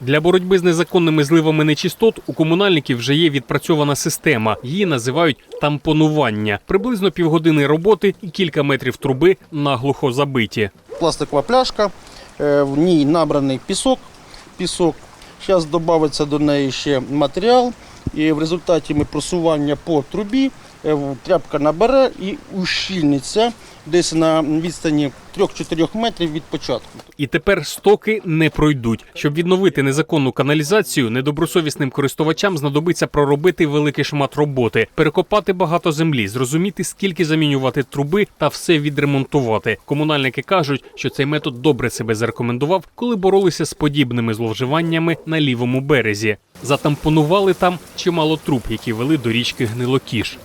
Для боротьби з незаконними зливами нечистот у комунальників вже є відпрацьована система. Її називають тампонування. Приблизно півгодини роботи і кілька метрів труби наглухо забиті. пластикова пляшка, е, в ній набраний пісок. Пісок. Зараз додається до неї ще матеріал, і в результаті ми просування по трубі е, тряпка набере і ущільниться десь на відстані 3-4 метрів від початку. І тепер стоки не пройдуть. Щоб відновити незаконну каналізацію, недобросовісним користувачам знадобиться проробити великий шмат роботи, перекопати багато землі, зрозуміти, скільки замінювати труби та все відремонтувати. Комунальники кажуть, що цей метод добре себе зарекомендував, коли боролися з подібними зловживаннями на лівому березі. Затампонували там чимало труб, які вели до річки Гнилокіш.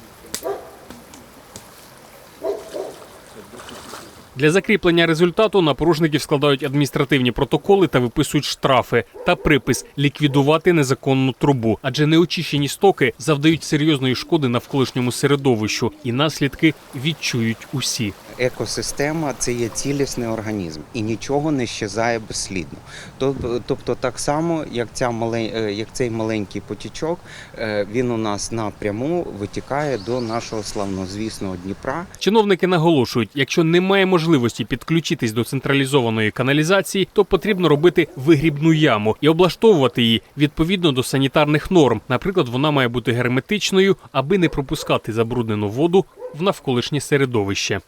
Для закріплення результату напорожників складають адміністративні протоколи та виписують штрафи та припис ліквідувати незаконну трубу, адже неочищені стоки завдають серйозної шкоди навколишньому середовищу, і наслідки відчують усі. Екосистема це є цілісний організм і нічого не щезає безслідно. Тоб- Тобто, так само, як, ця малень- е, як цей маленький потічок, е, він у нас напряму витікає до нашого славнозвісного Дніпра. Чиновники наголошують, якщо немає можливості підключитись до централізованої каналізації, то потрібно робити вигрібну яму і облаштовувати її відповідно до санітарних норм. Наприклад, вона має бути герметичною, аби не пропускати забруднену воду в навколишнє середовище.